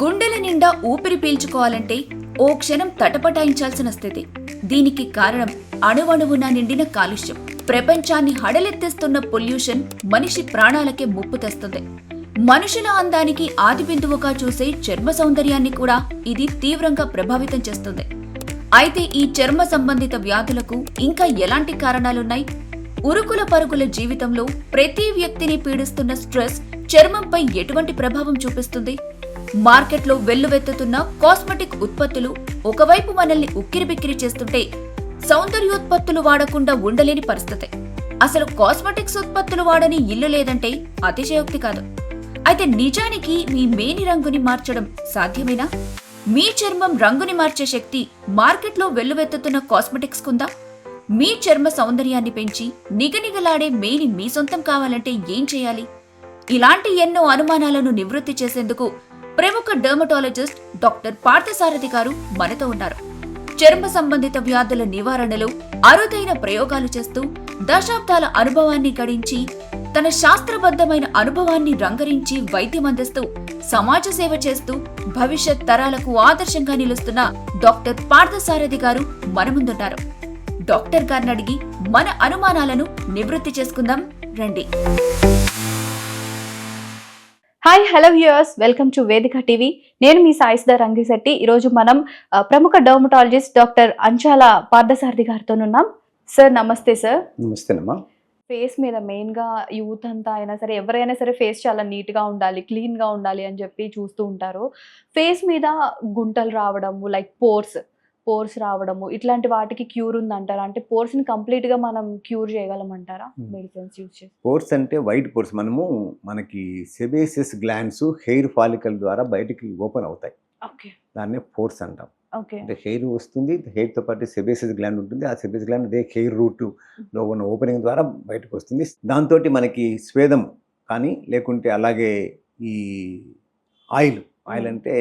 గుండెల నిండా ఊపిరి పీల్చుకోవాలంటే ఓ క్షణం తటపటాయించాల్సిన స్థితి. దీనికి కారణం అణువణువున నిండిన కాలుష్యం. ప్రపంచాన్ని హడలెత్తిస్తున్న పొల్యూషన్ మనిషి ప్రాణాలకే ముప్పు తెస్తుంది. మనుషుల అందానికి ఆది బిందువుగా చూసే చర్మ సౌందర్యాన్ని కూడా ఇది తీవ్రంగా ప్రభావితం చేస్తుంది. అయితే ఈ చర్మ సంబంధిత వ్యాధులకు ఇంకా ఎలాంటి కారణాలున్నాయి? ఉరుకుల పరుగుల జీవితంలో ప్రతి వ్యక్తిని పీడిస్తున్న స్ట్రెస్ చర్మంపై ఎటువంటి ప్రభావం చూపిస్తుంది? మార్కెట్లో వెల్లువెత్తుతున్న కాస్మెటిక్ ఉత్పత్తులు ఒకవైపు మనల్ని ఉక్కిరిబిక్కిరి చేస్తుంటే సౌందర్యోత్పత్తులు వాడకుండా ఉండలేని పరిస్థితి. అసలు కాస్మెటిక్స్ ఉత్పత్తులు వాడని ఇల్లు లేదంటే అతిశయోక్తి కాదు. అయితే నిజానికి మీ మేని రంగుని మార్చడం సాధ్యమేనా? మీ చర్మం రంగుని మార్చే శక్తి మార్కెట్లో వెల్లువెత్తుతున్న కాస్మెటిక్స్ కుందా మీ చర్మ సౌందర్యాన్ని పెంచి నిగనిగలాడే మేని మీ సొంతం కావాలంటే ఏం చేయాలి? ఇలాంటి ఎన్నో అనుమానాలను నివృత్తి చేసేందుకు ప్రముఖ డర్మటాలజిస్ట్ డాక్టర్ పార్థసారథి గారు మనతో ఉన్నారు. చర్మ సంబంధిత వ్యాధుల నివారణలో అరుదైన ప్రయోగాలు చేస్తూ దశాబ్దాల అనుభవాన్ని గడించి తన శాస్త్రబద్ధమైన అనుభవాన్ని రంగరించి వైద్యం అందిస్తూ సమాజ సేవ చేస్తూ భవిష్యత్ తరాలకు ఆదర్శంగా నిలుస్తున్న డాక్టర్ పార్థసారథి గారు మన ముందున్నారు. డాక్టర్ గారిని అడిగి మన అనుమానాలను నివృత్తి చేసుకుందాం. రండి. Hi hello viewers welcome to Vedika TV. నేను మీ సాయిస్దా రంగిశెట్టి. ఈరోజు మనం ప్రముఖ డర్మటాలజిస్ట్ డాక్టర్ అంచాల పార్థసారథి గారితో ఉన్నాం సార్ నమస్తే సార్. నమస్తేనమ్మా ఫేస్ మీద మెయిన్గా యూత్ అంతా అయినా సరే ఎవరైనా సరే ఫేస్ చాలా నీట్గా ఉండాలి క్లీన్గా ఉండాలి అని చెప్పి చూస్తూ ఉంటారు. ఫేస్ మీద గుంటలు రావడము లైక్ పోర్స్ పోర్స్ రావడము ఇట్లాంటి వాటికి క్యూర్ ఉందంటారా? అంటే పోర్స్ని కంప్లీట్గా మనం క్యూర్ చేయగలమంటారా. మెడిసిన్స్ యూజ్ చేసి? పోర్స్ అంటే వైట్ పోర్స్. మనము మనకి సెబేసిస్ గ్లాండ్స్ హెయిర్ ఫాలికల్ ద్వారా బయటికి ఓపెన్ అవుతాయి. ఓకే. దాన్నే పోర్స్ అంటాం. ఓకే. అంటే హెయిర్ వస్తుంది హెయిర్తో పాటు సెబేసిస్ గ్లాండ్ ఉంటుంది. ఆ సెబేసిస్ గ్లాండ్ అదే హెయిర్ రూట్లో ఉన్న ఓపెనింగ్ ద్వారా బయటకు వస్తుంది. దాంతో మనకి స్వేదం కానీ లేకుంటే అలాగే ఈ ఆయిల్ ఆయిల్. అంటే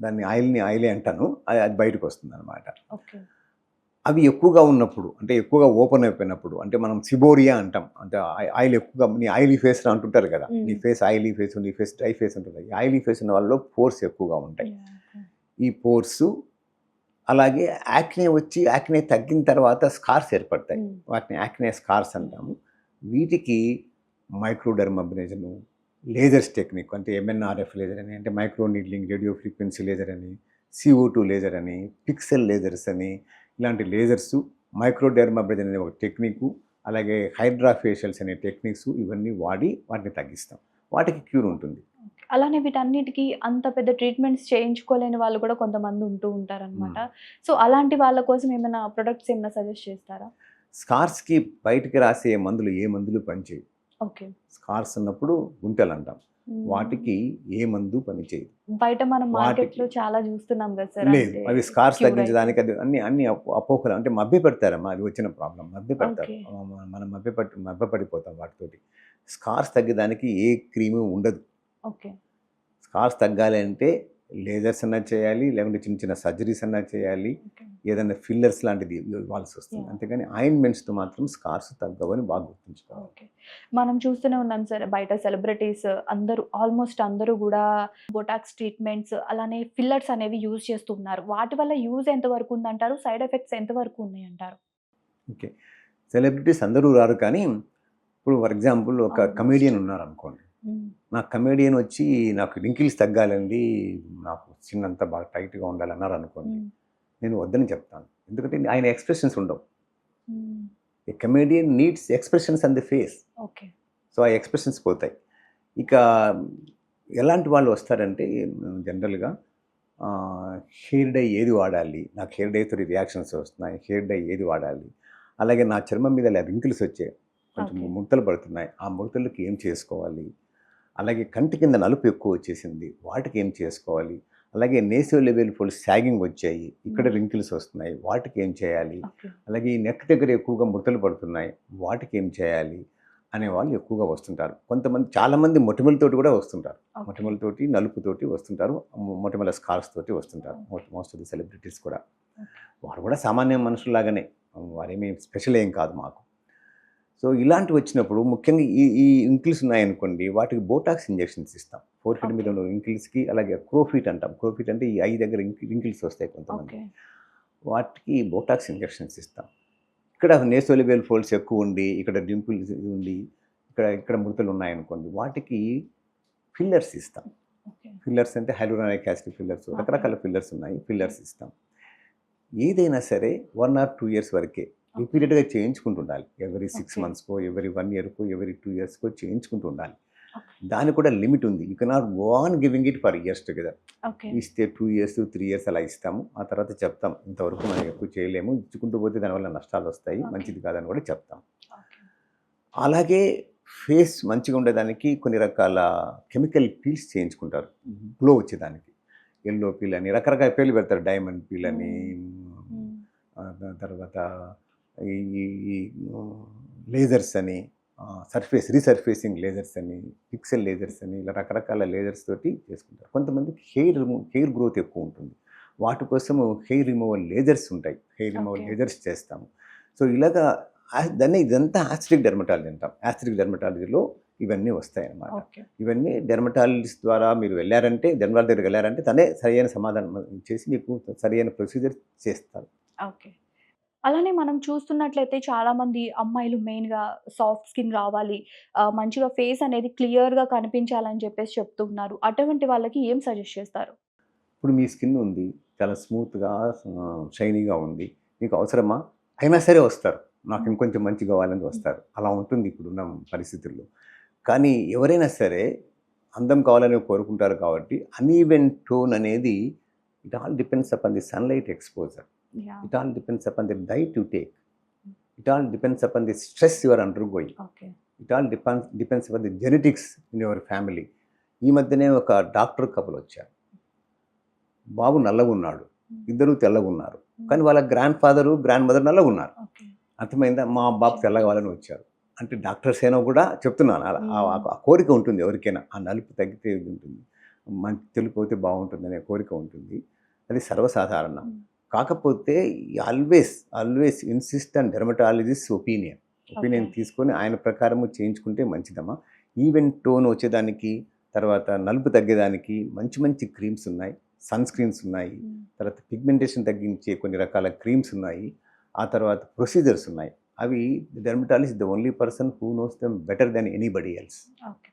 దాన్ని ఆయిల్ని ఆయిలే అంటాను. అది అది బయటకు వస్తుంది అనమాట అవి ఎక్కువగా ఉన్నప్పుడు అంటే ఎక్కువగా ఓపెన్ అయిపోయినప్పుడు అంటే మనం సిబోరియా అంటాం. అంటే ఆయి- ఆయిల్ ఎక్కువగా నీ ఆయిలీ ఫేస్ అంటుంటారు కదా. నీ ఫేస్ ఆయిలీ ఫేస్ నీ ఫేస్ డ్రై ఫేస్ ఉంటుంది ఈ ఆయిలీ ఫేస్ ఉన్న వాళ్ళలో పోర్స్ ఎక్కువగా ఉంటాయి. ఈ పోర్స్ అలాగే యాక్నే వచ్చి యాక్నే తగ్గిన తర్వాత స్కార్స్ ఏర్పడతాయి. వాటిని యాక్నే స్కార్స్ అంటాము. వీటికి మైక్రోడర్మబ్నేజను లేజర్స్ టెక్నిక్ అంటే ఎంఎన్ఆర్ఎఫ్ లేజర్ అని అంటే micro needling radio frequency laser అని సిఓ టూ లేజర్ అని పిక్సెల్ లేజర్స్ అని ఇలాంటి లేజర్స్ మైక్రోడెర్మబ్రేజన్ అనే ఒక టెక్నిక్ అలాగే హైడ్రా ఫేషియల్స్ అనే టెక్నిక్స్ ఇవన్నీ వాడి వాటిని తగ్గిస్తాం. వాటికి క్యూర్ ఉంటుంది. అలానే వీటన్నిటికీ అంత పెద్ద ట్రీట్మెంట్స్ చేయించుకోలేని వాళ్ళు కూడా కొంతమంది ఉంటూ ఉంటారనమాట సో అలాంటి వాళ్ళ కోసం ఏమైనా ప్రొడక్ట్స్ ఏమైనా సజెస్ట్ చేస్తారా? స్కార్స్కి బయటికి రాసే మందులు ఏ మందులు పనిచేయవు. స్కార్స్ ఉన్నప్పుడు గుంటలు అంటాం వాటికి ఏ మందు పనిచేయదు. బయట మనం చాలా చూస్తున్నాం కదా సార్ లేదు అవి స్కార్స్ తగ్గించడానికి అది అన్ని అన్ని అపో- అపోహలు అంటే మభ్య పెడతారమ్మా అది వచ్చిన ప్రాబ్లం మభ్య పెడతారు. మనం మభ్య పట్టి మభ్య పడిపోతాం వాటితోటి. స్కార్స్ తగ్గడానికి ఏ క్రీము ఉండదు. ఓకే. స్కార్స్ తగ్గాలి అంటే లేజర్స్ అన్నా చేయాలి లేకుంటే చిన్న చిన్న సర్జరీస్ అన్నా చేయాలి. ఏదైనా ఫిల్లర్స్ లాంటిది ఇవ్వాల్సి వస్తుంది. అంతేగాని ఆయింట్మెంట్స్తో మాత్రం స్కార్స్ తగ్గవని బాగా గుర్తుంచుకోవాలి. ఓకే. మనం చూస్తూనే ఉన్నాం సార్ బయట సెలబ్రిటీస్ అందరూ ఆల్మోస్ట్ అందరూ కూడా బొటాక్స్ ట్రీట్మెంట్స్ అలానే ఫిల్లర్స్ అనేవి యూజ్ చేస్తున్నారు. వాటి వల్ల యూజ్ ఎంత వరకు ఉందంటారు? సైడ్ ఎఫెక్ట్స్ ఎంత వరకు ఉన్నాయి అంటారు ఓకే. సెలబ్రిటీస్ అందరూ రారు కానీ ఇప్పుడు ఫర్ ఎగ్జాంపుల్ ఒక. కమేడియన్ ఉన్నారు అనుకోండి నా కమేడియన్ వచ్చి నాకు రింకిల్స్ తగ్గాలండి నాకు చిన్నంత బాగా టైట్గా ఉండాలి అన్నారు అనుకోండి నేను వద్దని చెప్తాను. ఎందుకంటే ఆయన ఎక్స్ప్రెషన్స్ ఉండవు. A comedian needs expressions on the face. Okay. So ఆ ఎక్స్ప్రెషన్స్ పోతాయి. ఇక ఎలాంటి వాళ్ళు వస్తారంటే జనరల్గా హెయిర్ డై ఏది వాడాలి నాకు హెయిర్ డైతో రియాక్షన్స్ వస్తున్నాయి హెయిర్ డై ఏది వాడాలి అలాగే నా చర్మం మీద రింకిల్స్ వచ్చాయి కొంచెం. ముడతలు పడుతున్నాయి ఆ ముడతలకి ఏం చేసుకోవాలి అలాగే కంటి కింద నలుపు ఎక్కువ వచ్చేసింది. వాటికి ఏం చేసుకోవాలి? అలాగే నేసివ్ లెవెల్ ఫుల్ సాగింగ్ వచ్చాయి. ఇక్కడ. రింకిల్స్ వస్తున్నాయి. వాటికి ఏం చేయాలి అలాగే ఈ నెక్ దగ్గర ఎక్కువగా ముడతలు పడుతున్నాయి. వాటికి ఏం చేయాలి? అనే వాళ్ళు ఎక్కువగా వస్తుంటారు. కొంతమంది చాలామంది మొటిమలతోటి కూడా వస్తుంటారు. మొటిమలతోటి నలుపుతోటి వస్తుంటారు. మొటిమల స్కార్స్ తోటి వస్తుంటారు. మోస్ట్ ఆఫ్ ది సెలబ్రిటీస్ కూడా. వారు కూడా సామాన్య మనుషుల్లాగానే. వారేమీ స్పెషల్ ఏం కాదు మాకు. సో ఇలాంటివి వచ్చినప్పుడు ముఖ్యంగా ఈ ఈ ఇంకిల్స్ ఉన్నాయనుకోండి వాటికి బోటాక్స్ ఇంజెక్షన్స్ ఇస్తాం. ఫోర్ హెడ్ మీద. ఉన్న ఇంకిల్స్కి అలాగే క్రోఫిట్ అంటాం. క్రోఫిట్ అంటే ఈ ఐ దగ్గర ఇంకిల్స్ వస్తాయి కొంతమంది. వాటికి బోటాక్స్ ఇంజెక్షన్స్ ఇస్తాం. ఇక్కడ నేసోలిబియల్ ఫోల్డ్స్ ఎక్కువ ఉండి ఇక్కడ డింపుల్స్ ఉండి ఇక్కడ ఇక్కడ ముడతలు ఉన్నాయనుకోండి వాటికి ఫిల్లర్స్ ఇస్తాం. ఫిల్లర్స్ అంటే హైలోరానిక్ యాసిడ్ ఫిల్లర్స్. రకరకాల ఫిల్లర్స్ ఉన్నాయి ఫిల్లర్స్ ఇస్తాం. ఏదైనా సరే వన్ ఆర్ టూ ఇయర్స్ వరకే రిపీటెడ్గా చేయించుకుంటూ ఉండాలి ఎవరీ సిక్స్. మంత్స్కో ఎవరీ వన్ ఇయర్కో ఎవరీ టూ ఇయర్స్కో చేయించుకుంటూ ఉండాలి. దానికి కూడా లిమిట్ ఉంది. You cannot go on giving it for years together. ఇస్తే టూ ఇయర్స్ త్రీ ఇయర్స్ అలా ఇస్తాము. ఆ తర్వాత చెప్తాం. ఇంతవరకు మనం ఎక్కువ చేయలేము. ఇచ్చుకుంటూ పోతే దానివల్ల నష్టాలు వస్తాయి. మంచిది కాదని కూడా చెప్తాం. అలాగే ఫేస్ మంచిగా ఉండేదానికి కొన్ని రకాల కెమికల్ పీల్స్ చేయించుకుంటారు. గ్లో వచ్చేదానికి. ఎల్లో పీల్ అని రకరకాల పేర్లు పెడతారు. డైమండ్ పీల్ అని తర్వాత ఈ లేజర్స్ అని సర్ఫేస్ రీసర్ఫేసింగ్ లేజర్స్ అని పిక్సెల్ లేజర్స్ అని ఇలా రకరకాల లేజర్స్ తోటి చేసుకుంటారు. కొంతమందికి హెయిర్ రిమూవ్ హెయిర్ గ్రోత్ ఎక్కువ ఉంటుంది. వాటి కోసం హెయిర్ రిమూవల్ లేజర్స్ ఉంటాయి. Hair removal. లేజర్స్ చేస్తాము. సో ఇలాగా దాన్ని ఇదంతా ఆస్ట్రిక్ డెర్మటాలజీ అంటాం. ఆస్ట్రిక్ డెర్మటాలజీలో ఇవన్నీ వస్తాయి అన్నమాట ఇవన్నీ డెర్మటాలజిస్ట్ ద్వారా మీరు వెళ్ళారంటే డెర్మటాలజీ దగ్గరికి వెళ్ళారంటే తనే సరైన సమాధానం చేసి మీకు సరైన ప్రొసీజర్ చేస్తారు. ఓకే. అలానే మనం చూస్తున్నట్లయితే చాలా మంది అమ్మాయిలు మెయిన్గా సాఫ్ట్ స్కిన్ రావాలి మంచిగా ఫేస్ అనేది క్లియర్గా కనిపించాలని చెప్పేసి చెప్తున్నారు. అటువంటి వాళ్ళకి ఏం సజెస్ట్ చేస్తారు? ఇప్పుడు మీ స్కిన్ ఉంది చాలా స్మూత్గా షైనీగా ఉంది మీకు అవసరమా? అయినా సరే వస్తారు. నాకు ఇంకొంచెం మంచి కావాలని వస్తారు. అలా ఉంటుంది ఇప్పుడున్న పరిస్థితుల్లో. కానీ ఎవరైనా సరే అందం కావాలని కోరుకుంటారు కాబట్టి అన్ఈవెన్ టోన్ అనేది it all depends upon the sunlight exposure. It all depends upon the diet you take it all depends upon the stress your undergoing okay it all depends depends upon the genetics in your family ఈ మధ్యనే ఒక doctor couple వచ్చారు. బాబు నల్లగా ఉన్నాడు ఇద్దరు తెల్లగా ఉన్నారు కానీ వాళ్ళ గ్రాండ్ ఫాదరు గ్రాండ్ మదర్ నల్లగా ఉన్నారు ఓకే అర్థమైందా? మా బాబు తెల్లగా వాళ్ళని వచ్చారు. అంటే డాక్టర్స్ అయినా కూడా చెప్తున్నాను. అలా ఆ- కోరిక ఉంటుంది ఎవరికైనా. ఆ నలుపు తగ్గితే ఉంటుంది. మంచి తెలుపు అయితే బాగుంటుంది అనే కోరిక ఉంటుంది. అది సర్వసాధారణం. కాకపోతే always always insist and dermatologist opinion opinion. తీసుకొని ఆయన ప్రకారము చేయించుకుంటే మంచిదమ్మా. ఈవెన్ టోన్ వచ్చేదానికి తర్వాత నలుపు తగ్గేదానికి మంచి మంచి క్రీమ్స్ ఉన్నాయి సన్ స్క్రీన్స్ ఉన్నాయి తర్వాత పిగ్మెంటేషన్ తగ్గించే కొన్ని రకాల క్రీమ్స్ ఉన్నాయి ఆ తర్వాత ప్రొసీజర్స్ ఉన్నాయి. అవి dermatologist the only person who knows them better than anybody else okay.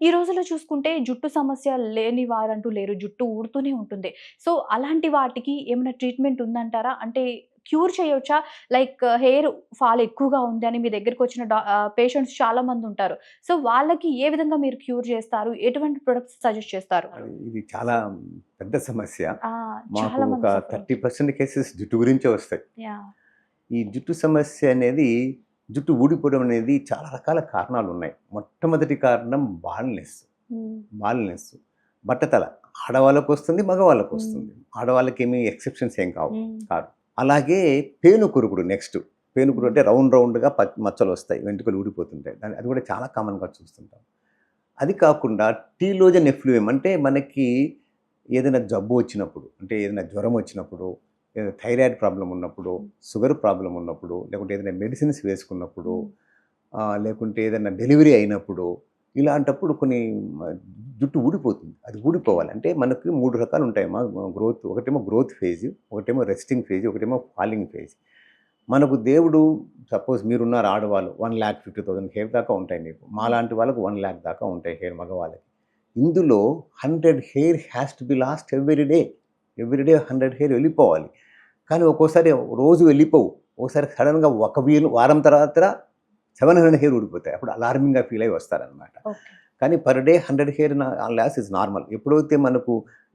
ఈ రోజుల్లో చూసుకుంటే జుట్టు సమస్య లేని వారంటూ లేరు. జుట్టు ఊడుతూనే ఉంటుంది. సో అలాంటి వాటికి ఏమైనా ట్రీట్మెంట్ ఉందంటారా? అంటే క్యూర్ చేయొచ్చా? లైక్ హెయిర్ ఫాల్ ఎక్కువగా ఉంది అని మీ దగ్గరికి వచ్చిన పేషెంట్స్ చాలా మంది ఉంటారు. సో వాళ్ళకి ఏ విధంగా మీరు క్యూర్ చేస్తారు? ఎటువంటి ప్రొడక్ట్స్ సజెస్ట్ చేస్తారు? ఇది చాలా పెద్ద సమస్య. మాకు ఒక థర్టీ పర్సెంట్ కేసెస్ జుట్టు గురించే వస్తాయి. ఈ జుట్టు సమస్య అనేది జుట్టు ఊడిపోవడం అనేది చాలా రకాల కారణాలు ఉన్నాయి. మొట్టమొదటి కారణం బాల్నెస్. బాల్నెస్. బట్టతల. ఆడవాళ్ళకు వస్తుంది మగవాళ్ళకు వస్తుంది. ఆడవాళ్ళకి ఏమీ ఎక్సెప్షన్స్ ఏం కావు. Mm. అలాగే పేను కురుకుడు నెక్స్ట్. పేను కురుడు అంటే రౌండ్ రౌండ్గా మచ్చలు వస్తాయి వెంట్రుకలు ఊడిపోతుంటాయి. దాని అది కూడా చాలా కామన్గా చూస్తుంటాం. అది కాకుండా టీలోజన్ ఎఫ్లూయం అంటే మనకి ఏదైనా జబ్బు వచ్చినప్పుడు అంటే ఏదైనా జ్వరం వచ్చినప్పుడు ఏదైనా థైరాయిడ్ ప్రాబ్లం ఉన్నప్పుడు షుగర్ ప్రాబ్లం ఉన్నప్పుడు లేకుంటే ఏదైనా మెడిసిన్స్ వేసుకున్నప్పుడు లేకుంటే ఏదైనా డెలివరీ అయినప్పుడు ఇలాంటప్పుడు కొన్ని జుట్టు ఊడిపోతుంది. అది ఊడిపోవాలి. అంటే మనకి మూడు రకాలు ఉంటాయమ్మా గ్రోత్ ఒకటేమో గ్రోత్ ఫేజ్ ఒకటేమో రెస్టింగ్ ఫేజ్ ఒకటేమో ఫాలింగ్ ఫేజ్ మనకు దేవుడు సపోజ్ మీరున్నారు ఆడవాళ్ళు one lakh fifty thousand hair దాకా ఉంటాయి మీకు మాలాంటి వాళ్ళకు వన్ ల్యాక్ దాకా ఉంటాయి హెయిర్ మగవాళ్ళకి. ఇందులో hundred hair has to be lost every day every day hundred hair వెళ్ళిపోవాలి. కానీ ఒక్కోసారి రోజు వెళ్ళిపోవు. ఒకసారి సడన్గా ఒక వీలు వారం తర్వాత సెవెన్ హండ్రెడ్ హెయిర్ ఊడిపోతాయి. అప్పుడు అలార్మింగ్గా ఫీల్ అయి వస్తారనమాట. కానీ per day hundred hair loss is normal. ఎప్పుడైతే మనకు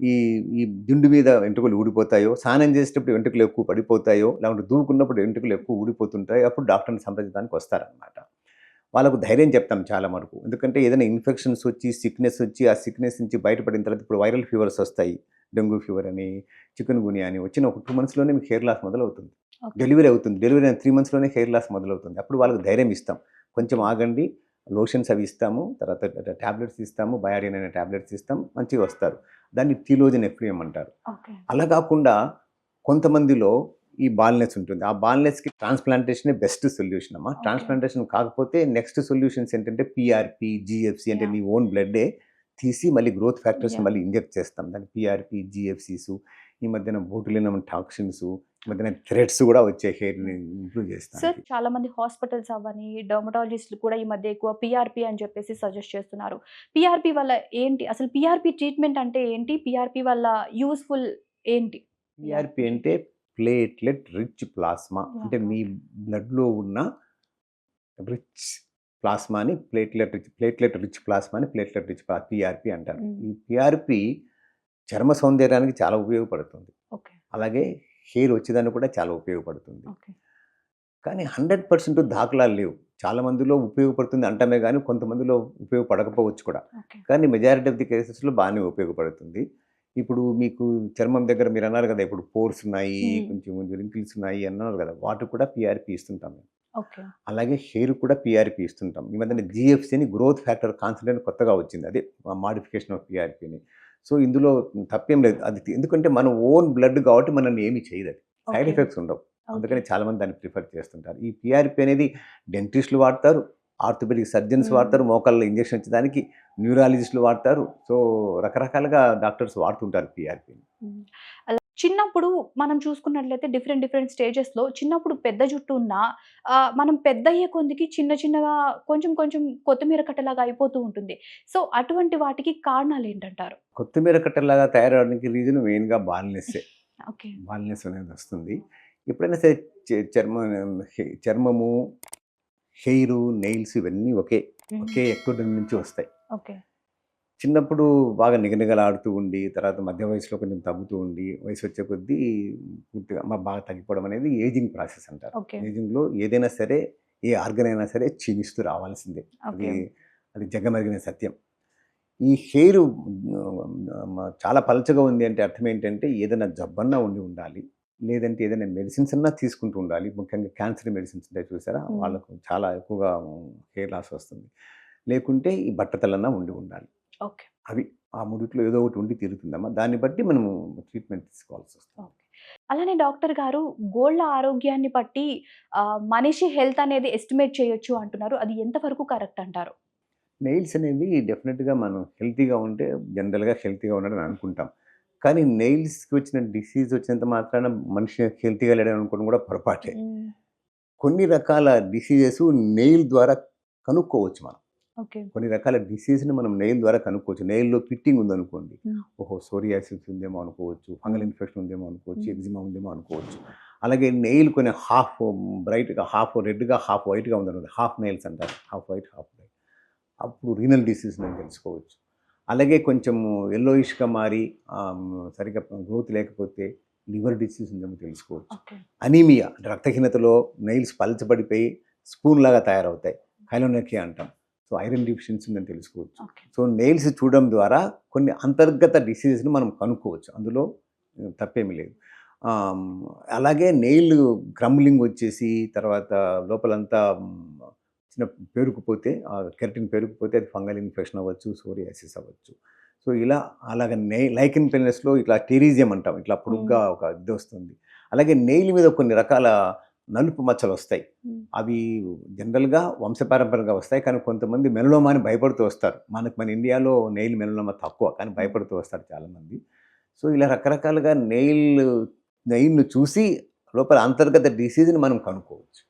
ఈ ఈ దిండు మీద వెంట్రుకలు ఊడిపోతాయో స్నానం చేసేటప్పుడు వెంట్రుకలు ఎక్కువ పడిపోతాయో లేకుంటే దూకున్నప్పుడు వెంట్రుకలు ఎక్కువ ఊడిపోతుంటాయో అప్పుడు డాక్టర్ని సంప్రదించడానికి వస్తారనమాట వాళ్ళకు ధైర్యం చెప్తాం చాలా వరకు ఎందుకంటే ఏదైనా ఇన్ఫెక్షన్స్ వచ్చి సిక్నెస్ వచ్చి ఆ సిక్నెస్ నుంచి బయటపడిన తర్వాత ఇప్పుడు వైరల్ ఫీవర్స్ వస్తాయి. డెంగ్యూ ఫీవర్ అని చికెన్ గునియా అని వచ్చిన ఒక టూ మంత్స్లోనే మీకు హెయిర్ లాస్ మొదలవుతుంది. డెలివరీ అవుతుంది. డెలివరీ అయిన త్రీ మంత్స్లోనే హెయిర్ లాస్ మొదలవుతుంది. అప్పుడు వాళ్ళకి ధైర్యం ఇస్తాం. కొంచెం ఆగండి లోషన్స్ అవి ఇస్తాము తర్వాత ట్యాబ్లెట్స్ ఇస్తాము బయాడిన్ అనే ట్యాబ్లెట్స్ ఇస్తాం మంచిగా వస్తారు. దాన్ని టీలోజన్ ఎఫ్రియం అంటారు. అలా కాకుండా కొంతమందిలో ఈ బాల్నెస్ ఉంటుంది. ఆ బాల్నెస్కి ట్రాన్స్ప్లాంటేషన్ బెస్ట్ సొల్యూషన్ అమ్మా. ట్రాన్స్ప్లాంటేషన్ కాకపోతే నెక్స్ట్ సొల్యూషన్స్ ఏంటంటే పిఆర్పి జిఎఫ్సి అంటే. నీ ఓన్ బ్లడ్డే. తీసి మళ్ళీ గ్రోత్ ఫ్యాక్టర్స్. మళ్ళీ ఇంజెక్ట్ చేస్తాం. దాని పిఆర్పి జిఎఫ్సిస్ ఈ మధ్యన బోటులినం టాక్సిన్స్ మధ్యన థ్రెడ్స్ కూడా వచ్చే హెయిర్ని ఇంప్రూవ్ సార్ చేస్తాను చాలా మంది హాస్పిటల్స్ అవని డర్మటాలజిస్టులు కూడా ఈ మధ్య ఎక్కువ పిఆర్పి అని చెప్పేసి సజెస్ట్ చేస్తున్నారు. పిఆర్పి వల్ల ఏంటి? అసలు పిఆర్పి ట్రీట్మెంట్ అంటే ఏంటి? పిఆర్పి వల్ల యూస్ఫుల్ ఏంటి? పిఆర్పి అంటే ప్లేట్లెట్ రిచ్ ప్లాస్మా. అంటే. మీ బ్లడ్లో ఉన్న రిచ్ ప్లాస్మాని ప్లేట్లెట్ రిచ్ ప్లేట్లెట్ రిచ్ ప్లాస్మాని ప్లేట్లెట్ రిచ్ పిఆర్పి అంటారు. ఈ పిఆర్పి చర్మ సౌందర్యానికి చాలా ఉపయోగపడుతుంది. అలాగే హెయిర్ వచ్చేదానికి కూడా చాలా ఉపయోగపడుతుంది. కానీ హండ్రెడ్ పర్సెంట్ దాఖలాలు లేవు. చాలా మందిలో ఉపయోగపడుతుంది అంటమే కానీ కొంతమందిలో ఉపయోగపడకపోవచ్చు కూడా. కానీ మెజారిటీ ఆఫ్ ది కేసెస్లో బాగానే ఉపయోగపడుతుంది. ఇప్పుడు మీకు చర్మం దగ్గర మీరు అన్నారు కదా ఇప్పుడు పోర్స్ ఉన్నాయి. కొంచెం కొంచెం రింకిల్స్ ఉన్నాయి అన్నారు కదా వాటికి కూడా పిఆర్పి ఇస్తుంటాం మేము. అలాగే హెయిర్ కూడా పిఆర్పి ఇస్తుంటాం. ఈ మధ్యన జిఎఫ్సి అని గ్రోత్ ఫ్యాక్టర్ కాన్సన్ట్రేట్ కొత్తగా వచ్చింది. అదే మాడిఫికేషన్ ఆఫ్ పిఆర్పిని సో ఇందులో తప్పేం లేదు. అది ఎందుకంటే మన ఓన్ బ్లడ్ కాబట్టి మనల్ని ఏమీ చేయదు అది. సైడ్ ఎఫెక్ట్స్ ఉండవు. అందుకని చాలా మంది దాన్ని ప్రిఫర్ చేస్తుంటారు. ఈ పిఆర్పి అనేది డెంటిస్టులు వాడతారు ఆర్థోపెడిక్ సర్జన్స్. వాడతారు మోకాళ్ళలో ఇంజెక్షన్ ఇచ్చడానికి న్యూరాలజిస్టులు వాడతారు. సో రకరకాలుగా డాక్టర్స్ వాడుతుంటారు పిఆర్పిని చిన్నప్పుడు మనం చూసుకున్నట్లయితే డిఫరెంట్ డిఫరెంట్ స్టేజెస్లో చిన్నప్పుడు పెద్ద జుట్టు ఉన్నా మనం పెద్ద అయ్యే కొందికి చిన్న చిన్నగా కొంచెం కొంచెం కొత్తిమీర కట్టలాగా అయిపోతూ ఉంటుంది. సో అటువంటి వాటికి కారణాలు ఏంటంటారు? కొత్తిమీర కట్టలాగా తయారవడానికి రీజన్ మెయిన్గా బాల్నెస్సే ఓకే. బాల్నెస్ అనేది వస్తుంది. ఎప్పుడైనా సరే చర్మ చర్మము హెయిర్ నెయిల్స్ ఇవన్నీ ఒకే ఒకే ఎక్టోడన్ నుంచి వస్తాయి. ఓకే. చిన్నప్పుడు బాగా నిగనిగలాడుతూ ఉండి తర్వాత మధ్య వయసులో కొంచెం తగ్గుతూ ఉండి వయసు వచ్చే కొద్దీ పూర్తిగా మా బాగా తగ్గిపోవడం అనేది ఏజింగ్ ప్రాసెస్ అంటారు. ఏజింగ్లో ఏదైనా సరే ఏ ఆర్గన్ అయినా సరే క్షీణిస్తూ రావాల్సిందే. అది అది జగమరిగిన సత్యం. ఈ హెయిర్ చాలా పలచగా ఉంది అంటే అర్థం ఏంటంటే ఏదైనా జబ్బన్నా ఉండి ఉండాలి. లేదంటే ఏదైనా మెడిసిన్స్ అన్నా తీసుకుంటూ ఉండాలి. ముఖ్యంగా క్యాన్సర్ మెడిసిన్స్ ఉంటాయి చూసారా. వాళ్ళకు చాలా ఎక్కువగా హెయిర్ లాస్ వస్తుంది. లేకుంటే ఈ బట్టతలన్నా ఉండి ఉండాలి. అవి ఆ మూడిట్లో ఏదో ఒకటి ఉండి తీరుతుందమ్మా. దాన్ని బట్టి మనము ట్రీట్మెంట్ తీసుకోవాల్సి వస్తుంది. ఓకే. అలానే డాక్టర్ గారు గోళ్ళ ఆరోగ్యాన్ని బట్టి మనిషి హెల్త్ అనేది ఎస్టిమేట్ చేయొచ్చు అంటున్నారు. అది ఎంతవరకు కరెక్ట్ అంటారు? నెయిల్స్ అనేవి డెఫినెట్గా మనం హెల్తీగా ఉంటే జనరల్గా హెల్తీగా ఉన్నాడని అనుకుంటాం. కానీ నెయిల్స్కి వచ్చిన డిసీజ్ వచ్చినంత మాత్రాన మనిషి హెల్తీగా లేడని అనుకోవడం కూడా పొరపాటే. కొన్ని రకాల డిసీజెస్ నెయిల్ ద్వారా కనుక్కోవచ్చు మనం. ఓకే కొన్ని రకాల డిసీజ్ని మనం నెయిల్ ద్వారా కనుక్కోవచ్చు. నెయిల్లో పిట్టింగ్ ఉందనుకోండి. ఓహో సోరియాసిస్ ఉందేమో అనుకోవచ్చు ఫంగల్ ఇన్ఫెక్షన్ ఉందేమో అనుకోవచ్చు. ఎగ్జిమా ఉందేమో అనుకోవచ్చు. అలాగే నెయిల్ కొన్ని హాఫ్ బ్రైట్గా హాఫ్ రెడ్గా హాఫ్ వైట్గా ఉందనుకోండి. హాఫ్ నెయిల్స్ అంటారు. Half white half white. అప్పుడు రీనల్ డిసీజ్ నేను తెలుసుకోవచ్చు. అలాగే కొంచెం ఎల్లోయిష్గా మారి సరిగ్గా గ్రోత్ లేకపోతే లివర్ డిసీజ్ ఉందేమో తెలుసుకోవచ్చు. అనీమియా అంటే రక్తహీనతలో నెయిల్స్ పలచబడిపోయి స్పూన్ లాగా తయారవుతాయి. హైలోనెకియా అంటాం. సో ఐరన్ డిఫిషియన్సీ ఉందని తెలుసుకోవచ్చు. సో నెయిల్స్ చూడడం ద్వారా కొన్ని అంతర్గత డిసీజెస్ని మనం కనుక్కోవచ్చు. అందులో తప్పేమీ లేదు. అలాగే నెయిల్ క్రమ్లింగ్ వచ్చేసి తర్వాత లోపలంతా చిన్న పేరుకుపోతే కెరటిన్ పేరుకుపోతే అది ఫంగల్ ఇన్ఫెక్షన్ అవ్వచ్చు సోరియాసిస్ అవ్వచ్చు. సో ఇలా అలాగే నెయి లైకిన్ పెయిన్లెస్లో ఇట్లా టెరీజియం అంటాం. ఇట్లా పొడుగ్గా ఒక ఇది వస్తుంది. అలాగే నెయిల్ మీద కొన్ని రకాల నలుపు మచ్చలు వస్తాయి. అవి జనరల్గా వంశపారంపరంగా వస్తాయి. కానీ కొంతమంది మెనలోమా అని భయపడుతూ వస్తారు. మనకు మన ఇండియాలో నెయిల్ మెనలోమా తక్కువ. కానీ భయపడుతూ వస్తారు చాలామంది. సో ఇలా రకరకాలుగా నెయిల్ నెయిల్ను చూసి లోపల అంతర్గత డిసీజ్ని మనం కనుక్కోవచ్చు.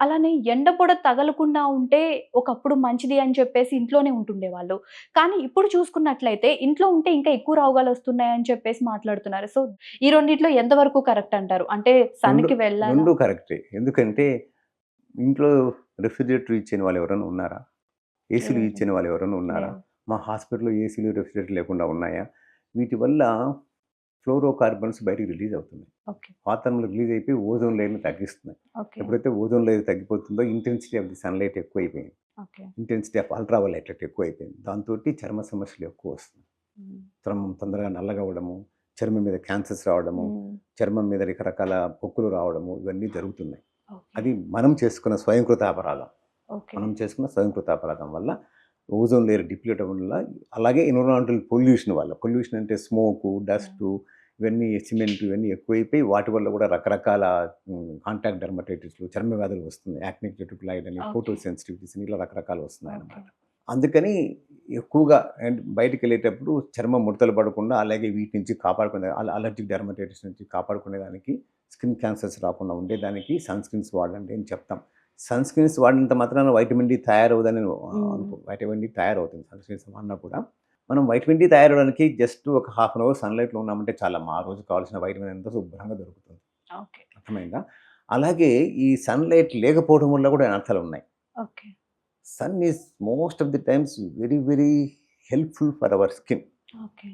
అలానే ఎండ పొడ తగలకుండా ఉంటే ఒకప్పుడు మంచిది అని చెప్పేసి ఇంట్లోనే ఉంటుండే వాళ్ళు కానీ ఇప్పుడు చూసుకున్నట్లయితే ఇంట్లో ఉంటే ఇంకా ఎక్కువ రోగాలు వస్తున్నాయి అని చెప్పేసి మాట్లాడుతున్నారు. సో ఈ రెండిట్లో ఎంతవరకు కరెక్ట్ అంటారు? అంటే సన్కి వెళ్ళాలి? రెండు కరెక్టే. ఎందుకంటే ఇంట్లో రెఫ్రిజిరేటర్ ఇచ్చిన వాళ్ళు ఎవరైనా ఉన్నారా? ఏసీలు. ఇచ్చిన వాళ్ళు ఎవరైనా ఉన్నారా? మా హాస్పిటల్లో ఏసీలు రెఫ్రిజిరేటర్ లేకుండా ఉన్నాయా? వీటి వల్ల ఫ్లోరో కార్బన్స్ బయటికి రిలీజ్ అవుతున్నాయి. వాతావరణంలో రిలీజ్ అయిపోయి ఓజోన్ లేయర్ని తగ్గిస్తున్నాయి. ఎప్పుడైతే ఓజోన్ లేయర్ తగ్గిపోతుందో ఇంటెన్సిటీ ఆఫ్ ది సన్లైట్ ఎక్కువ అయిపోయింది ఇంటెన్సిటీ ఆఫ్ అల్ట్రా వైలెట్ ఎక్కువ అయిపోయింది దాంతో చర్మ సమస్యలు ఎక్కువ వస్తున్నాయి. చర్మం తొందరగా నల్లగా అవ్వడము చర్మం మీద క్యాన్సర్స్ రావడము చర్మం మీద రకరకాల పొక్కులు రావడము ఇవన్నీ జరుగుతున్నాయి. అది మనం చేసుకున్న స్వయంకృత అపరాధం. మనం చేసుకున్న స్వయంకృత అపరాధం వల్ల ఓజోన్ లేయర్ డిప్లీట్ అవ్వడం వల్ల అలాగే ఎన్విరాన్మెంటల్ పొల్యూషన్ వల్ల పొల్యూషన్ అంటే స్మోకు డస్ట్ ఇవన్నీ సిమెంట్ ఇవన్నీ ఎక్కువైపోయి వాటి వల్ల కూడా రకరకాల కాంటాక్ట్ డెర్మటైటిస్లు చర్మ వ్యాధులు వస్తున్నాయి. యాక్నిక్ రెటికులైడ్ అని. ఫోటో సెన్సిటివిటీస్ అని ఇలా రకరకాలు వస్తున్నాయి అన్నమాట. అందుకని ఎక్కువగా అండ్ బయటికి వెళ్ళేటప్పుడు చర్మం ముడతలు పడకుండా అలాగే వీటి నుంచి కాపాడుకునే అల- అలర్జిక్ డెర్మటైటిస్ నుంచి కాపాడుకునే దానికి స్కిన్ క్యాన్సర్స్ రాకుండా ఉండేదానికి సన్ స్క్రీన్స్ వాడండి అని చెప్తాం. సన్ స్క్రీన్స్ వాడినంత మాత్రాన వైటమిన్ డి తయారవుదని. అనుకో వైటమిన్ డి తయారవుతుంది సన్ స్క్రీన్స్ వాడినా కూడా. మనం వైటమిన్ డి తయారవడానికి జస్ట్ ఒక హాఫ్ అన్ అవర్ సన్లైట్లో ఉన్నామంటే చాలా మా రోజు కావాల్సిన వైటమిన్ అంతా శుభ్రంగా దొరుకుతుంది. అర్థమైందా? అలాగే ఈ సన్లైట్ లేకపోవడం వల్ల కూడా అనర్థాలు ఉన్నాయి. Okay. sun is most of the times very very helpful for our skin okay.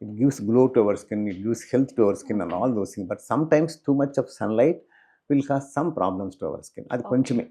it gives glow to our skin it gives health to our skin and all those things but sometimes too much of will cause some problems to our skin అది. కొంచెమే.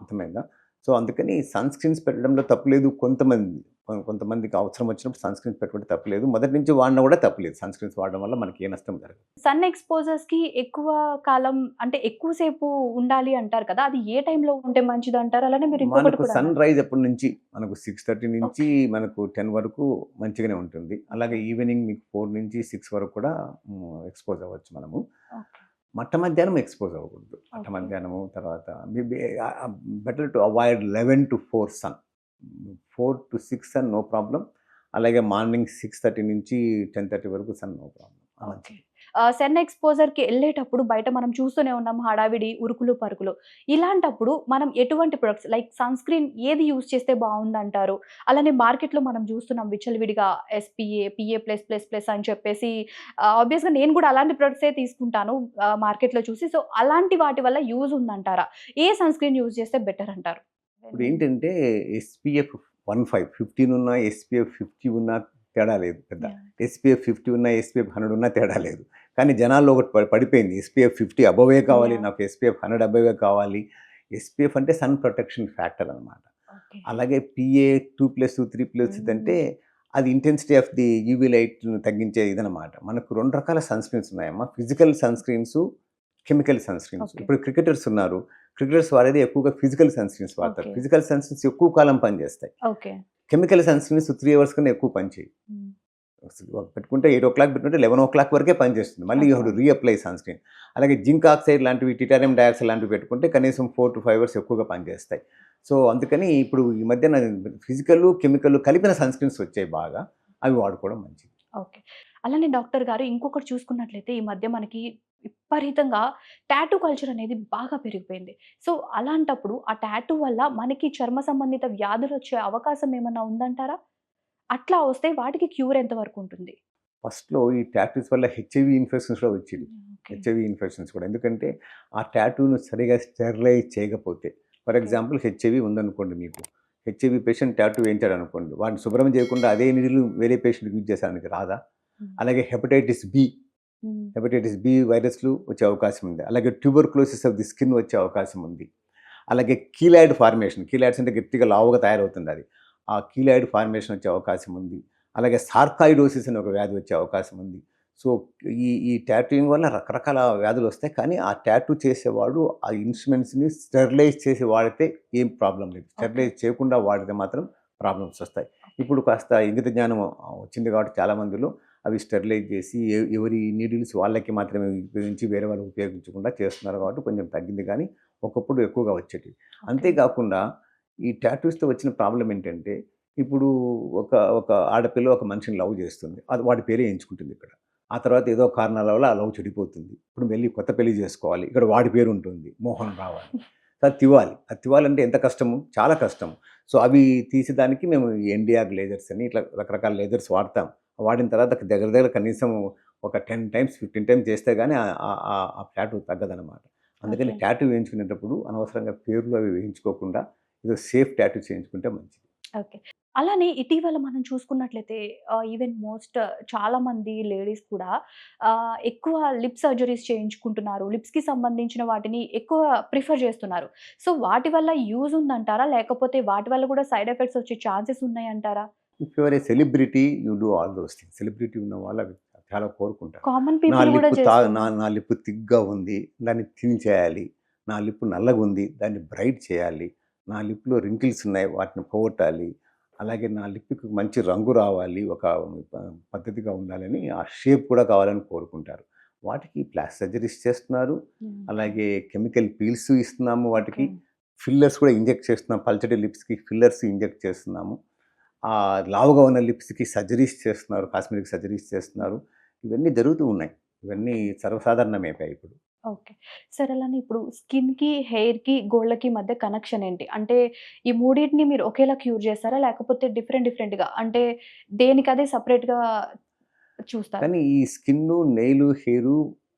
అర్థమైందా? So అందుకని sun screens పెట్టడంలో తప్పలేదు కొంతమంది కొంతమందికి అవసరం వచ్చినప్పుడు సన్ స్క్రీన్స్ పెట్టుకుంటే తప్పలేదు మొదటి నుంచి వాడినా కూడా తప్పలేదు సన్ స్క్రీన్స్ వాడడం వల్ల మనకి ఏ నష్టం జరగదు. సన్ ఎక్స్పోజర్స్కి ఎక్కువ కాలం అంటే ఎక్కువసేపు ఉండాలి అంటారు కదా? అది ఏ టైంలో ఉంటే మంచిది అంటారు? అలానే మీరు మనకు సన్. రైజ్ ఎప్పటి నుంచి? మనకు సిక్స్ థర్టీ నుంచి మనకు టెన్ వరకు మంచిగానే ఉంటుంది. అలాగే ఈవినింగ్ మీకు ఫోర్ నుంచి సిక్స్ వరకు కూడా ఎక్స్పోజ్ అవ్వచ్చు మనము. మట్ట మధ్యాహ్నం ఎక్స్పోజ్ అవ్వకూడదు. మట్ట. మధ్యాహ్నము తర్వాత better to avoid eleven to four sun four to six sun no problem అలాగే మార్నింగ్ సిక్స్ థర్టీ నుంచి టెన్ థర్టీ వరకు sun no problem okay. Sun ఎక్స్పోజర్కి వెళ్ళేటప్పుడు బయట మనం చూస్తూనే ఉన్నాం హడావిడి ఉరుకులు పరుకులు ఇలాంటప్పుడు మనం ఎటువంటి ప్రొడక్ట్స్ లైక్ సన్ స్క్రీన్ ఏది యూస్ చేస్తే బాగుందంటారు అలానే మార్కెట్లో మనం చూస్తున్నాం విచ్చలవిడిగా SPA PA plus plus plus అని చెప్పేసి ఆబ్వియస్గా నేను కూడా అలాంటి ప్రొడక్ట్స్ ఏ తీసుకుంటాను మార్కెట్లో చూసి. సో అలాంటి వాటి వల్ల యూజ్ ఉందంటారా? ఏ సన్ స్క్రీన్ యూజ్ చేస్తే బెటర్ అంటారు? ఇప్పుడు ఏంటంటే ఎస్పీఎఫ్ వన్ ఫైవ్ ఫిఫ్టీన్ ఉన్నా ఎస్పీఎఫ్ ఫిఫ్టీ ఉన్నా తేడా లేదు పెద్ద. ఎస్పీఎఫ్ ఫిఫ్టీ ఉన్నా ఎస్పీఎఫ్ హండ్రెడ్ ఉన్నా తేడా లేదు. కానీ జనాల్లో ఒకటి పడి- పడిపోయింది. ఎస్పీఎఫ్ ఫిఫ్టీ అబవే కావాలి. నాకు ఎస్పీఎఫ్ హండ్రెడ్ అబవే కావాలి. ఎస్పీఎఫ్ అంటే సన్ ప్రొటెక్షన్ ఫ్యాక్టర్ అనమాట అలాగే PA two plus three plus. అంటే అది intensity of the UV light తగ్గించే ఇదనమాట మనకు రెండు రకాల సన్ స్క్రీన్స్ ఉన్నాయమ్మా. Physical sunscreens chemical sunscreens. ఇప్పుడు క్రికెటర్స్ ఉన్నారు. క్రికెటర్స్ వాడేది ఎక్కువగా ఫిజికల్ సన్ స్క్రీన్స్ వాడతారు. ఫిజికల్ సన్ స్క్రీన్స్ ఎక్కువ కాలం పనిచేస్తాయి. Chemical sun screens three hours కన్నా ఎక్కువ పనిచేయి పెట్టుకుంటే ఎయిట్ ఓ క్లాక్ పెట్టుకుంటే లెవెన్ ఓ క్లాక్ వరకే పనిచేస్తుంది మళ్ళీ you Okay. Reapply sun screen అలాగే జింక్ ఆక్సైడ్ లాంటివి టిటానియం డయాక్సైడ్ లాంటివి పెట్టుకుంటే కనీసం ఫోర్ టు ఫైవ్ అవర్స్ ఎక్కువగా పనిచేస్తాయి సో అందుకని ఇప్పుడు ఈ మధ్యన ఫిజికల్ కెమికల్ కలిపిన సన్ స్క్రీన్స్ వచ్చాయి బాగా. అవి వాడుకోవడం మంచిది. ఓకే. అలానే డాక్టర్ గారు ఇంకొకటి చూసుకున్నట్లయితే ఈ మధ్య మనకి విపరీతంగా టాటూ కల్చర్ అనేది బాగా పెరిగిపోయింది. సో అలాంటప్పుడు ఆ టాటూ వల్ల మనకి చర్మ సంబంధిత వ్యాధులు వచ్చే అవకాశం ఏమన్నా ఉందంటారా? అట్లా వస్తే వాటికి క్యూర్ ఎంత వరకు ఉంటుంది? ఫస్ట్లో ఈ టాటూస్ వల్ల హెచ్ఐవి ఇన్ఫెక్షన్స్ కూడా వచ్చింది. హెచ్ఐవి ఇన్ఫెక్షన్స్ కూడా. ఎందుకంటే ఆ టాటూను సరిగా స్టెరిలైజ్ చేయకపోతే ఫర్ ఎగ్జాంపుల్ హెచ్ఐవి ఉందనుకోండి మీకు. హెచ్ఐవి పేషెంట్ టాటూ వేయించాడు అనుకోండి వాడిని శుభ్రం చేయకుండా అదే నీళ్ళు వేరే పేషెంట్కి యూజ్ చేసానికి రాదా? అలాగే హెపటైటిస్ బి. హెపటైటిస్ బి వైరస్లు వచ్చే అవకాశం ఉంది. అలాగే ట్యూబర్క్లోసిస్ ఆఫ్ ది స్కిన్ వచ్చే అవకాశం ఉంది. అలాగే కీలాయిడ్ ఫార్మేషన్. కీలాయిడ్స్ అంటే గట్టిగా లావుగా తయారవుతుంది అది. ఆ కీలాయిడ్ ఫార్మేషన్ వచ్చే అవకాశం ఉంది. అలాగే సార్కాయిడోసిస్ అనే ఒక వ్యాధి వచ్చే అవకాశం ఉంది. సో ఈ ఈ టాటూయింగ్ వల్ల రకరకాల వ్యాధులు వస్తాయి. కానీ ఆ టాటూ చేసేవాడు ఆ ఇన్స్ట్రుమెంట్స్ని స్టెరిలైజ్ చేసి వాడితే ఏం ప్రాబ్లం లేదు. స్టెరిలైజ్ చేయకుండా వాడితే మాత్రం ప్రాబ్లమ్స్ వస్తాయి. ఇప్పుడు కాస్త ఇంగిత జ్ఞానం వచ్చింది కాబట్టి చాలా మందిలో అవి స్టెరిలైజ్ చేసి ఎవరి నీడిల్స్ వాళ్ళకి మాత్రమే ఉపయోగించి వేరే వాళ్ళకి ఉపయోగించకుండా చేస్తున్నారు కాబట్టి కొంచెం తగ్గింది. కానీ ఒకప్పుడు ఎక్కువగా వచ్చేటివి. అంతేకాకుండా ఈ టాటూస్తో వచ్చిన ప్రాబ్లం ఏంటంటే ఇప్పుడు ఒక ఒక ఆడపిల్ల ఒక మనిషిని లవ్ చేస్తుంది. అది వాడి పేరే ఎంచుకుంటుంది ఇక్కడ. ఆ తర్వాత ఏదో కారణాల వల్ల ఆ లవ్ చెడిపోతుంది. ఇప్పుడు వెళ్ళి కొత్త పెళ్ళి చేసుకోవాలి. ఇక్కడ వాడి పేరు ఉంటుంది. మోహన్ రావాలి అది తివ్వాలి. అది తివ్వాలంటే ఎంత కష్టము? చాలా కష్టం. సో అవి తీసేదానికి మేము ఎన్డిఆర్ లేజర్స్ అని ఇట్లా రకరకాల లేజర్స్ వాడతాం. వాడిన తర్వాత దగ్గర దగ్గర కనీసం ఒక టెన్ టైమ్స్ ఫిఫ్టీన్ టైమ్స్ చేస్తే కానీ ఆ- ట్యాటూ తగ్గదనమాట అందుకని. ట్యాటూ వేయించుకునేటప్పుడు అనవసరంగా పేర్లు అవి వేయించుకోకుండా ఏదో సేఫ్ ట్యాటూ చేయించుకుంటే మంచిది. ఓకే. అలానే ఇటీవల మనం చూసుకున్నట్లయితే ఈవెన్ మోస్ట్ చాలా మంది లేడీస్ కూడా ఎక్కువ లిప్ సర్జరీస్ చేయించుకుంటున్నారు. లిప్స్కి సంబంధించిన వాటిని ఎక్కువ ప్రిఫర్ చేస్తున్నారు. సో వాటి వల్ల యూజ్ ఉందంటారా? లేకపోతే వాటి వల్ల కూడా సైడ్ ఎఫెక్ట్స్ వచ్చే chances ఉన్నాయంటారా? If your a celebrity you do all those things. Celebrity ఉన్న వాళ్ళు చాలా కోరుకుంటారు. కామన్ పీపుల్ కూడా నా లిప్పు తిగ్గా ఉంది దాన్ని థిన్ చేయాలి. నా లిప్పు నల్లగా ఉంది దాన్ని బ్రైట్ చేయాలి. నా లిప్లో రింకిల్స్ ఉన్నాయి. వాటిని పోగొట్టాలి. అలాగే నా లిప్కి మంచి రంగు రావాలి. ఒక పద్ధతిగా ఉండాలని ఆ షేప్ కూడా కావాలని కోరుకుంటారు. వాటికి ప్లాస్ సర్జరీస్ చేస్తున్నారు. అలాగే కెమికల్ పీల్స్ ఇస్తున్నాము వాటికి. ఫిల్లర్స్ కూడా ఇంజెక్ట్ చేస్తున్నాం. పల్చటి లిప్స్కి ఫిల్లర్స్ ఇంజెక్ట్ చేస్తున్నాము. ఆ లావుగా ఉన్న లిప్స్కి సర్జరీస్ చేస్తున్నారు. కాస్మెటిక్ సర్జరీస్ చేస్తున్నారు. ఇవన్నీ జరుగుతూ ఉన్నాయి. ఇవన్నీ సర్వసాధారణమైపోయాయి ఇప్పుడు. ఓకే. సార్ అలానే ఇప్పుడు స్కిన్కి హెయిర్కి గోళ్ళకి మధ్య కనెక్షన్ ఏంటి? అంటే ఈ మూడింటిని మీరు ఒకేలా క్యూర్ చేస్తారా? లేకపోతే డిఫరెంట్ డిఫరెంట్గా అంటే దేనికి అదే సపరేట్గా చూస్తారు? కానీ ఈ స్కిన్ నెయిల్ హెయిర్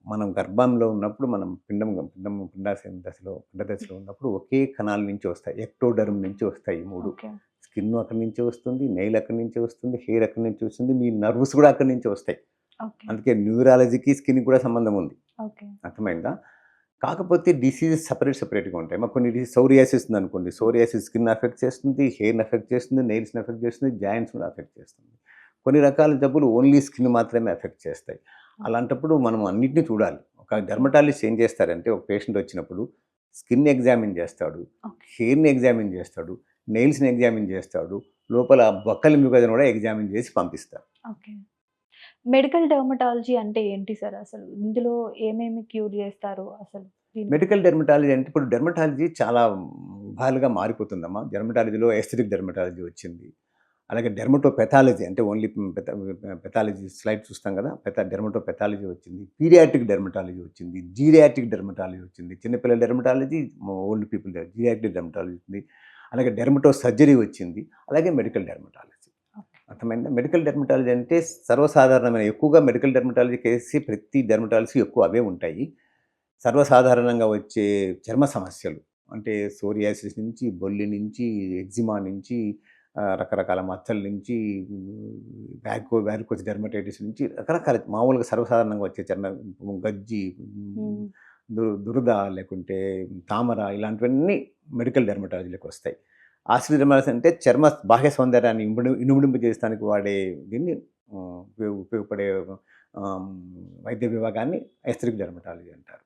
మనం గర్భంలో ఉన్నప్పుడు మనం పిండం పిండం పిండాశయం దశలో పిండ దశలో ఉన్నప్పుడు ఒకే కణాల నుంచి వస్తాయి. ఎక్టోడర్మ్ నుంచి వస్తాయి ఈ మూడు. ఓకే. స్కిన్ అక్కడి నుంచి వస్తుంది నెయిల్ అక్కడి నుంచి వస్తుంది హెయిర్ అక్కడి నుంచి వస్తుంది మీ నర్వ్స్ కూడా అక్కడి నుంచి వస్తాయి. అందుకే న్యూరాలజీకి స్కిన్ కూడా సంబంధం ఉంది. అర్థమైందా? కాకపోతే డిసీజెస్ సపరేట్ సపరేట్గా ఉంటాయి. మాకు కొన్ని డిసీజ్ సోరియాసిస్ ఉంది అనుకోండి. సోరియాసిస్ స్కిన్ అఫెక్ట్ చేస్తుంది హెయిర్ని అఫెక్ట్ చేస్తుంది నెయిల్స్ని అఫెక్ట్ చేస్తుంది జాయింట్స్ కూడా అఫెక్ట్ చేస్తుంది. కొన్ని రకాల జబ్బులు ఓన్లీ స్కిన్ మాత్రమే ఎఫెక్ట్ చేస్తాయి. అలాంటప్పుడు మనం అన్నిటిని చూడాలి. ఒక డెర్మటాలజిస్ట్ ఏం చేస్తారంటే ఒక పేషెంట్ వచ్చినప్పుడు స్కిన్ ఎగ్జామిన్ చేస్తాడు హెయిర్ని ఎగ్జామిన్ చేస్తాడు నెయిల్స్ని ఎగ్జామిన్ చేస్తాడు లోపల బొక్కల మిగతాను కూడా ఎగ్జామిన్ చేసి పంపిస్తారు. మెడికల్ డర్మటాలజీ అంటే ఏంటి సార్? అసలు ఇందులో ఏమేమి క్యూర్ చేస్తారు అసలు మెడికల్ డెర్మటాలజీ అంటే ఇప్పుడు డెర్మటాలజీ చాలా విధాలుగా మారిపోతుందమ్మా. డెర్మటాలజీలో ఎస్థెటిక్ డెర్మటాలజీ వచ్చింది. అలాగే డెర్మటోపెథాలజీ అంటే ఓన్లీ పెథాలజీ స్లైడ్ చూస్తాం కదా? పెథ డెర్మటోపెథాలజీ వచ్చింది. పీరియాటిక్ డెర్మటాలజీ వచ్చింది. జీరియాటిక్ డెర్మటాలజీ వచ్చింది. చిన్నపిల్లల dermatology old people geriatric dermatology వచ్చింది. అలాగే డెర్మటో సర్జరీ వచ్చింది. అలాగే మెడికల్ డెర్మటాలజీ. అర్థమైందా? మెడికల్ డెర్మటాలజీ అంటే సర్వసాధారణమైన ఎక్కువగా మెడికల్ డెర్మటాలజీ కేసి ప్రతి డెర్మటాలజీ ఎక్కువ అవే ఉంటాయి. సర్వసాధారణంగా వచ్చే చర్మ సమస్యలు అంటే సోరియాసిస్ నుంచి బొల్లి నుంచి ఎగ్జిమా నుంచి రకరకాల మచ్చల నుంచి వ్యాకో వ్యారికోస్ డెర్మటైటిస్ నుంచి రకరకాల మామూలుగా సర్వసాధారణంగా వచ్చే చర్మ గజ్జి దురద లేకుంటే తామర ఇలాంటివన్నీ మెడికల్ డెర్మటాలజీలోకి వస్తాయి. డెర్మటాలజీ అంటే చర్మ బాహ్య సౌందర్యాన్ని ఇనుమడి ఇనుమడింపు చేయడానికి వాడే దీన్ని ఉపయోగపడే వైద్య విభాగాన్ని ఎస్థరిక్ డెర్మటాలజీ అంటారు.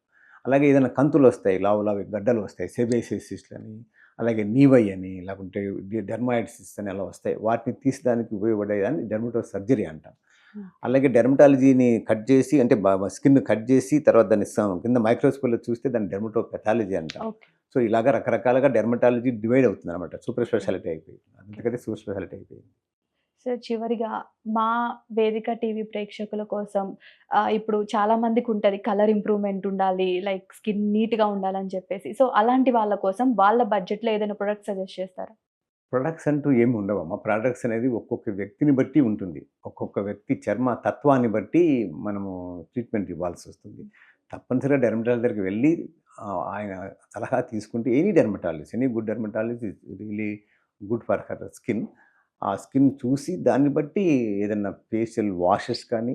అలాగే ఏదైనా కంతులు వస్తాయి లావు లావు గడ్డలు వస్తాయి సెబేసిస్ అని అలాగే నీవై అని లేకుంటే డెర్మాయిడ్సిస్ అని అలా వస్తాయి. వాటిని తీసడానికి ఉపయోగపడేదాన్ని డెర్మటో సర్జరీ అంటాం. అలాగే డెర్మటాలజీని కట్ చేసి అంటే స్కిన్ కట్ చేసి తర్వాత దాన్ని కింద మైక్రోస్కోప్లో చూస్తే దాన్ని డెర్మటో పెథాలజీ అంటాం. సో ఇలాగా రకరకాలుగా డెర్మటాలజీ డివైడ్ అవుతుంది అనమాట సూపర్ స్పెషాలిటీ అయిపోయింది. అందుకని సూపర్ స్పెషాలిటీ అయిపోయింది. సార్ చివరిగా మా వేదిక టీవీ ప్రేక్షకుల కోసం ఇప్పుడు చాలా మందికి ఉంటుంది కలర్ ఇంప్రూవ్మెంట్ ఉండాలి లైక్ స్కిన్ నీట్గా ఉండాలని చెప్పేసి. సో అలాంటి వాళ్ళ కోసం వాళ్ళ బడ్జెట్లో ఏదైనా ప్రొడక్ట్ సజెస్ట్ చేస్తారా? ప్రొడక్ట్స్ అంటూ ఏమి ఉండవమ్మా ప్రొడక్ట్స్ అనేది ఒక్కొక్క వ్యక్తిని బట్టి ఉంటుంది. ఒక్కొక్క వ్యక్తి చర్మ తత్వాన్ని బట్టి మనము ట్రీట్మెంట్ ఇవ్వాల్సి వస్తుంది. తప్పనిసరిగా డెర్మటాలజీ దగ్గరికి వెళ్ళి ఆయన సలహా తీసుకుంటే any dermatology any good dermatology really good for her skin. ఆ స్కిన్ చూసి దాన్ని బట్టి ఏదైనా ఫేషియల్ వాషెస్ కానీ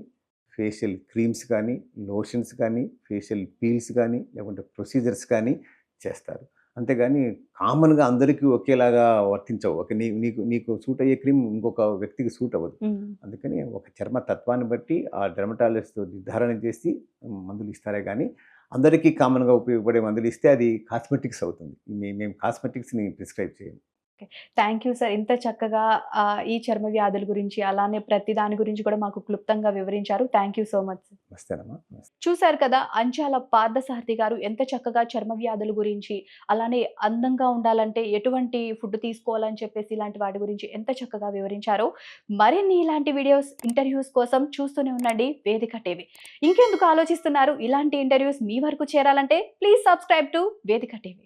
ఫేషియల్ క్రీమ్స్ కానీ లోషన్స్ కానీ ఫేషియల్ పీల్స్ కానీ లేకుంటే ప్రొసీజర్స్ కానీ చేస్తారు. అంతేగాని కామన్గా అందరికీ ఒకేలాగా వర్తించవు. ఒక నీ నీకు నీకు సూట్ అయ్యే క్రీమ్ ఇంకొక వ్యక్తికి సూట్ అవ్వదు. అందుకని ఒక చర్మ తత్వాన్ని బట్టి ఆ డెర్మటాలజిస్ట్ నిర్ధారణ చేసి మందులు ఇస్తారే కానీ అందరికీ కామన్గా ఉపయోగపడే మందులు ఇస్తే అది కాస్మెటిక్స్ అవుతుంది. మేము కాస్మెటిక్స్ని ప్రిస్క్రైబ్ చేయము. Thank you sir. ఇంత చక్కగా ఈ చర్మ వ్యాధుల గురించి అలానే ప్రతి దాని గురించి కూడా మాకు క్లుప్తంగా వివరించారు. థ్యాంక్ యూ సో మచ్ చూశారు కదా అంచాల పార్థసారథి గారు ఎంత చక్కగా చర్మ వ్యాధుల గురించి అలానే అందంగా ఉండాలంటే ఎటువంటి ఫుడ్ తీసుకోవాలని చెప్పేసి ఇలాంటి వాటి గురించి ఎంత చక్కగా వివరించారో మరిన్ని ఇలాంటి వీడియోస్ ఇంటర్వ్యూస్ కోసం చూస్తూనే ఉండండి. వేదిక టీవీ. ఇంకెందుకు ఆలోచిస్తున్నారు? ఇలాంటి ఇంటర్వ్యూస్ మీ వరకు చేరాలంటే please subscribe to Vedika TV.